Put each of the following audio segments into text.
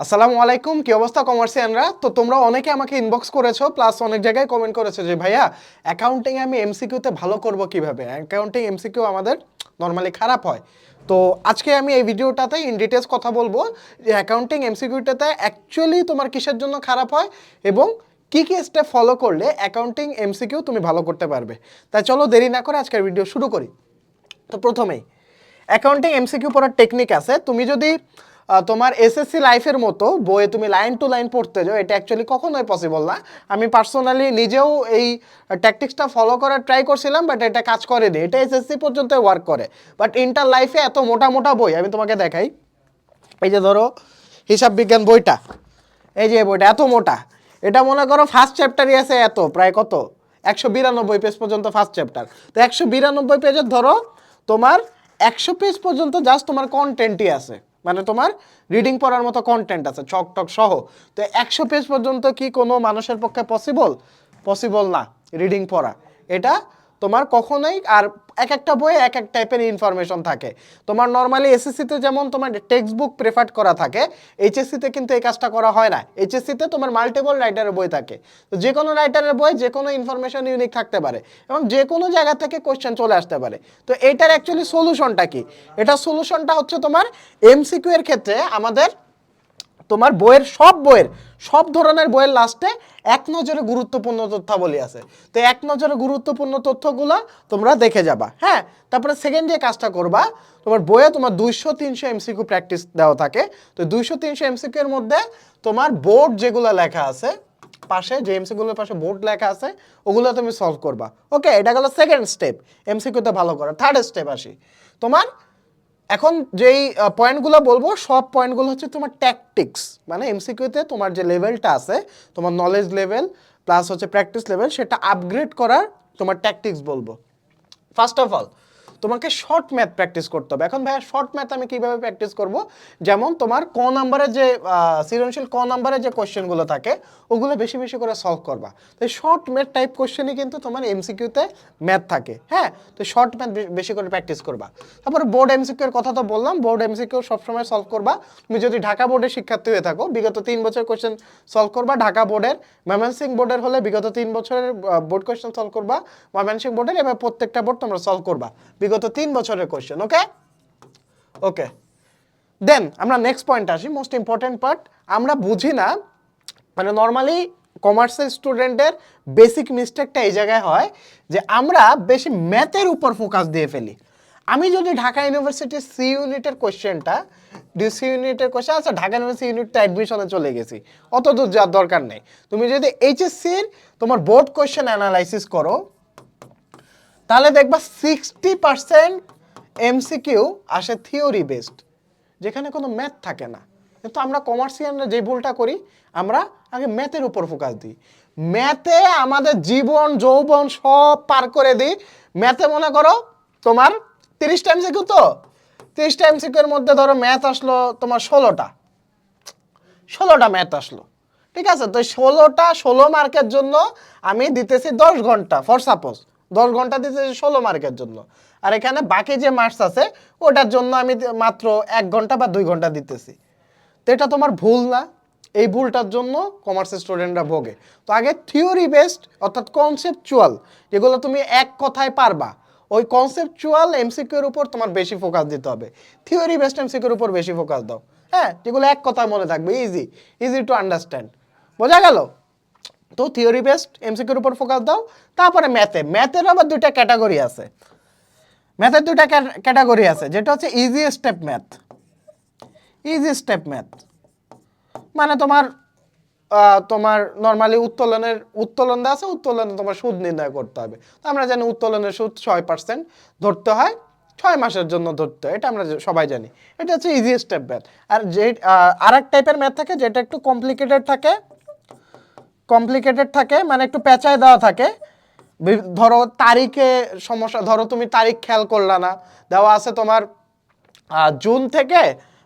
আসসালামু আলাইকুম, কি অবস্থা কমার্সিয়ানরা তো তোমরা অনেকে আমাকে ইনবক্স করেছ প্লাস অনেক জায়গায় কমেন্ট করেছ যে, ভাইয়া অ্যাকাউন্টিং আমি এমসিকিউতে ভালো করব কীভাবে? অ্যাকাউন্টিং এমসিকিউ আমাদের নর্মালি খারাপ হয়। তো আজকে আমি এই ভিডিওটাতে ইন ডিটেলস কথা বলব যে অ্যাকাউন্টিং এমসিকিউটাতে অ্যাকচুয়ালি তোমার কিসের জন্য খারাপ হয় এবং কি কি স্টেপ ফলো করলে অ্যাকাউন্টিং এমসিকিউ তুমি ভালো করতে পারবে। তাই চলো দেরি না করে আজকের ভিডিও শুরু করি। তো প্রথমেই অ্যাকাউন্টিং এমসিকিউ পড়ার টেকনিক আছে। তুমি যদি তোমার এসএসসি লাইফের মতো বইয়ে তুমি লাইন টু লাইন পড়তে যাও, এটা অ্যাকচুয়ালি কখনোই পসিবল না। আমি পার্সোনালি নিজেও এই ট্যাকটিক্সটা ফলো করার ট্রাই করছিলাম বাট এটা কাজ করেনি। এটা এসএসসি পর্যন্ত ওয়ার্ক করে। বাট ইন্টার লাইফে এত মোটা মোটা বই, আমি তোমাকে দেখাই। এই যে ধরো, হিসাব বিজ্ঞান বইটা। এই যে বইটা, এত মোটা। এটা মনে করো ফার্স্ট চ্যাপ্টারই আছে এত, প্রায় কত? একশো বিরানব্বই পেজ পর্যন্ত ফার্স্ট চ্যাপ্টার তো একশো বিরানব্বই পেজের ধরো, তোমার একশো পেজ পর্যন্ত জাস্ট তোমার কন্টেন্টই আছে। মানে তোমার রিডিং পড়ার মতো কন্টেন্ট আছে চক টক সহ। তো একশো পেজ পর্যন্ত কি কোনো মানুষের পক্ষে পসিবল পসিবল না রিডিং পড়া। এটা তোমার কখনোই আর এক একটা বইয়ে এক এক টাইপের ইনফরমেশন থাকে। তোমার নর্মালি এসএসসিতে যেমন তোমার টেক্সট বুক প্রেফার করা থাকে এইচএসসিতে কিন্তু এই কাজটা করা হয় না। এইচএসসিতে তোমার মাল্টিপল রাইটারের বই থাকে। তো যে কোনো রাইটারের বই যে কোনো ইনফরমেশন ইউনিক থাকতে পারে এবং যে কোনো জায়গা থেকে কোশ্চেন চলে আসতে পারে। তো এটার অ্যাকচুয়ালি সলিউশনটা কি? এটা সলিউশনটা হচ্ছে তোমার এমসিকিউ এর ক্ষেত্রে আমাদের তোমার বইয়ের সব বইয়ের, সব ধরনের বইয়ের লাস্টে এক নজরে গুরুত্বপূর্ণ তথ্যাবলী আছে। তো এক নজরে গুরুত্বপূর্ণ তথ্যগুলো তোমরা দেখে যাবা হ্যাঁ? তারপরে সেকেন্ড যে কাজটা করবা, তোমার বইয়ে তোমার দুইশো তিনশো এমসিকিউ প্র্যাকটিস দেওয়া থাকে। তো দুইশো তিনশো এমসিকিউ এর মধ্যে তোমার বোর্ড যেগুলো লেখা আছে, পাশে যে এমসিকিউগুলোর পাশে বোর্ড লেখা আছে, ওগুলো তুমি সলভ করবা। ওকে এটা গেলো সেকেন্ড স্টেপ এমসিকিউতে ভালো করা। থার্ড স্টেপ আসি। তোমার এখন যেই পয়েন্টগুলো বলব, সব পয়েন্টগুলো হচ্ছে তোমার ট্যাকটিক্স মানে এমসিকিউতে তোমার যে লেভেলটা আছে, তোমার নলেজ লেভেল প্লাস হচ্ছে প্র্যাকটিস লেভেল সেটা আপগ্রেড করার তোমার ট্যাকটিক্স বলব। ফার্স্ট অফ অল তোমাকে শর্ট ম্যাথ প্র্যাকটিস করতে হবে। এখন ভাইয়া শর্ট ম্যাথ আমি কীভাবে প্র্যাকটিস করব? যেমন তোমার ক নাম্বারের যে সৃজনশীল ক নাম্বারের যে কোশ্চেনগুলো থাকে, ওগুলো বেশি বেশি করে সলভ করবা। তো শর্ট ম্যাথ টাইপ কোশ্চেনই কিন্তু তোমার এমসিকিউতে ম্যাথ থাকে হ্যাঁ? তো শর্ট ম্যাথ বেশি করে প্র্যাকটিস করবা। তারপরে বোর্ড এমসিকিউ এর কথা তো বললাম বোর্ড এমসিকিউ সবসময় সলভ করবা। তুমি যদি ঢাকা বোর্ডের শিক্ষার্থী হয়ে থাকো, বিগত তিন বছর কোশ্চেন সলভ করবা, ঢাকা বোর্ডের ময়মনসিং বোর্ডের হলে বিগত তিন বছরের বোর্ড কোশ্চেন সলভ করবা ময়মনসিং বোর্ডের এবার প্রত্যেকটা বোর্ড তোমরা সলভ করবা। বিগত তিন বছরের কোয়েশ্চেন ওকে ওকে দেন আমরা নেক্সট পয়েন্ট আসি মোস্ট ইম্পর্টেন্ট পার্ট আমরা বুঝি না মানে নর্মালি কমার্সের স্টুডেন্টের বেসিক মিস্টেকটা এই জায়গায় হয় যে আমরা বেশি ম্যাথের উপর ফোকাস দিয়ে ফেলি। আমি যদি ঢাকা ইউনিভার্সিটির সি ইউনিটের কোশ্চেনটা ডিসি ইউনিটের কোশ্চেন আচ্ছা ঢাকা ইউনিভার্সিটি ইউনিটটা অ্যাডমিশনে চলে গেছি, অত দূর যাওয়ার দরকার নেই। তুমি যদি এইচএসসির তোমার বোর্ড কোশ্চেন অ্যানালাইসিস করো তাহলে দেখবা সিক্সটি পার্সেন্ট এমসিকিউ আসে থিওরি বেসড যেখানে কোনো ম্যাথ থাকে না। কিন্তু আমরা কমার্সিয়ানরা যে ভুলটা করি, আমরা আগে ম্যাথের উপর ফোকাস দিই। ম্যাথে আমাদের জীবন, যৌবন সব পার করে দিই। ম্যাথে মনে করো তোমার তিরিশটা এমসিকিউ তো? তিরিশটা এমসিকিউর মধ্যে ধরো ম্যাথ আসলো তোমার ষোলোটা। ষোলোটা ম্যাথ আসলো। ঠিক আছে? তো ষোলোটা ষোলো মার্কের জন্য আমি দিতেছি দশ ঘণ্টা। ফর সাপোজ দশ ঘণ্টা দিতেছি ষোলো মার্কের জন্য। আর এখানে বাকি যে মার্কস আছে, ওটার জন্য আমি মাত্র এক ঘণ্টা বা দুই ঘণ্টা দিতেছি। তো এটা তোমার ভুল না। এই ভুলটার জন্য কমার্সের স্টুডেন্টরা ভোগে। তো আগে থিওরি বেসড অর্থাৎ কনসেপচুয়াল যেগুলো তুমি এক কথায় পারবা। ওই কনসেপচুয়াল এমসিকিউর উপর তোমার বেশি ফোকাস দিতে হবে। থিওরি বেসড এমসিকিউর উপর বেশি ফোকাস দাও। হ্যাঁ যেগুলো এক কথায় মনে থাকবে ইজি ইজি টু আন্ডারস্ট্যান্ড বোঝা গেল? তো থিওরি বেসড এমসিকিউর উপর ফোকাস দাও। তারপরে ম্যাথে ম্যাথের আবার দুইটা ক্যাটাগরি আছে। ম্যাথের দুইটা ক্যাটাগরি আছে, যেটা হচ্ছে easy step math easy step math মানে তোমার তোমার নর্মালি উত্তোলনের উত্তোলন দেওয়া আছে, উত্তোলনে তোমার সুদ নির্ণয় করতে হবে। তো আমরা জানি উত্তোলনের সুদ ছয় পার্সেন্ট ধরতে হয়, ছয় মাসের জন্য ধরতে হয়, এটা আমরা সবাই জানি। এটা হচ্ছে ইজি স্টেপ ম্যাথ আর যে আর এক টাইপের ম্যাথ থাকে, যেটা একটু কমপ্লিকেটেড থাকে কমপ্লিকেটেড থাকে মানে একটু পেঁচায় দেওয়া থাকে। ধরো তারিখে সমস্যা, ধরো তুমি তারিখ খেয়াল করলা না, দেওয়া আছে তোমার জুন থেকে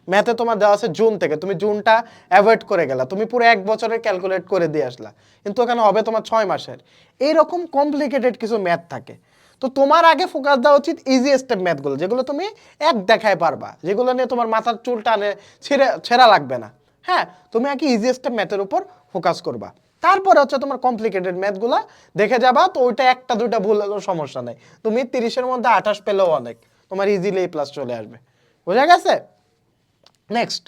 ম্যাথে তোমার দেওয়া আছে জুন থেকে, তুমি জুনটা অ্যাভয়েড করে গেলা, তুমি পুরো এক বছরের ক্যালকুলেট করে দিয়ে আসলা, কিন্তু ওখানে হবে তোমার ছয় মাসের। এইরকম কমপ্লিকেটেড কিছু ম্যাথ থাকে। তো তোমার আগে ফোকাস দেওয়া উচিত ইজি স্টেপ ম্যাথগুলো যেগুলো তুমি এক দেখায় পারবা, যেগুলো নিয়ে তোমার মাথার চুল টানে, ছিঁড়ে ছেঁড়া লাগবে না। হ্যাঁ তুমি আগে ইজি স্টেপ ম্যাথের উপর ফোকাস করবা। তারপরে হচ্ছে তোমার কমপ্লিকেটেড ম্যাথগুলা দেখে যাবা, তো ওইটা একটা, দুইটা ভুল হলেও সমস্যা নেই। তুমি তিরিশের মধ্যে আঠাশ পেলেও অনেক, তোমার ইজিলি এই প্লাস চলে আসবে। বোঝা গেছে? নেক্সট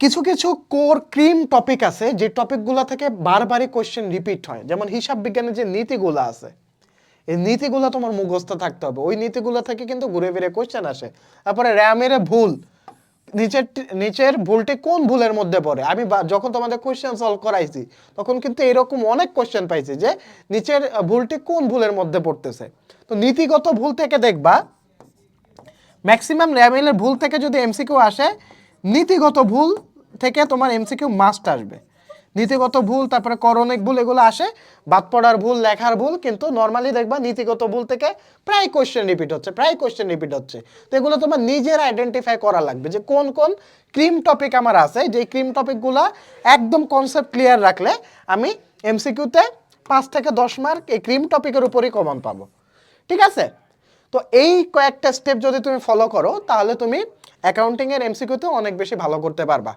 কিছু কিছু কোর ক্রিম টপিক আছে, যে টপিকগুলো থেকে বারবারই কোশ্চেন রিপিট হয়। যেমন হিসাব বিজ্ঞানের যে নীতিগুলো আছে, এই নীতিগুলো তোমার মুখস্থ থাকতে হবে। ওই নীতিগুলো থেকে কিন্তু ঘুরে ফিরে কোশ্চেন আসে। তারপরে র্যামের ভুল নিচের নিচের ভুলটি কোন ভুলের মধ্যে পড়ে? আমি যখন তোমাদের কোয়েশ্চেন সলভ করাইছি, তখন কিন্তু এরকম অনেক কোয়েশ্চেন পাইছি যে, নিচের ভুলটি কোন ভুলের মধ্যে পড়তেছে? তো নীতিগত ভুল থেকে দেখবা ম্যাক্সিমাম র্যামেলের ভুল থেকে যদি এমসিকিউ আসে, নীতিগত ভুল থেকে তোমার এমসিকিউ মাস্ট আসবে। নীতিগত ভুল, তারপরে করণিক ভুল, এগুলো আসে। বাদ পড়ার ভুল, লেখার ভুল, কিন্তু নর্মালি দেখবা নীতিগত ভুল থেকে প্রায় কোয়েশ্চেন রিপিট হচ্ছে, প্রায় কোয়েশ্চেন রিপিট হচ্ছে। তো এগুলো তোমার নিজের আইডেন্টিফাই করা লাগবে যে কোন কোন ক্রিম টপিক আমার আছে। যে ক্রিম টপিকগুলো একদম কনসেপ্ট ক্লিয়ার রাখলে আমি এমসিকিউতে পাঁচ থেকে দশ মার্ক এই ক্রিম টপিকের উপরই কমন পাবো। ঠিক আছে? তো এই কয়েকটা স্টেপ যদি তুমি ফলো করো, তাহলে তুমি অ্যাকাউন্টিং এর এমসিকিউতে অনেক বেশি ভালো করতে পারবা।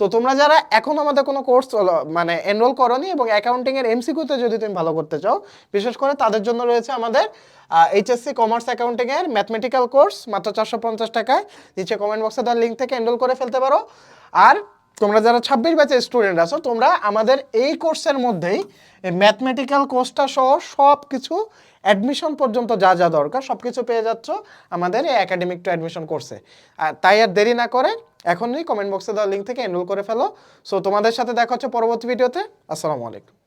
তো তোমরা যারা এখন আমাদের কোনো কোর্স মানে এনরোল করনি এবং অ্যাকাউন্টিং এর এমসিকিউতে যদি তুমি ভালো করতে চাও, বিশেষ করে তাদের জন্য রয়েছে আমাদের এইচএসসি কমার্স অ্যাকাউন্টিং এর ম্যাথমেটিক্যাল কোর্স মাত্র চারশো পঞ্চাশ টাকায়। নিচে কমেন্ট বক্সে তার লিঙ্ক থেকে এনরোল করে ফেলতে পারো। আর তোমরা যারা ছাব্বিশ ব্যাচের স্টুডেন্ট আছো, তোমরা আমাদের এই কোর্সের মধ্যেই ম্যাথমেটিক্যাল কোর্সটা সহ সব কিছু অ্যাডমিশন পর্যন্ত যা যা দরকার সব কিছু পেয়ে যাচ্ছ। আমাদের এই একাডেমিক টু অ্যাডমিশন কোর্সে আর তাই আর দেরি না করে এখনই কমেন্ট বক্সে দেওয়া লিঙ্ক থেকে এনরোল করে ফেলো। সো তোমাদের সাথে দেখা হচ্ছে পরবর্তী ভিডিওতে আসসালামু আলাইকুম।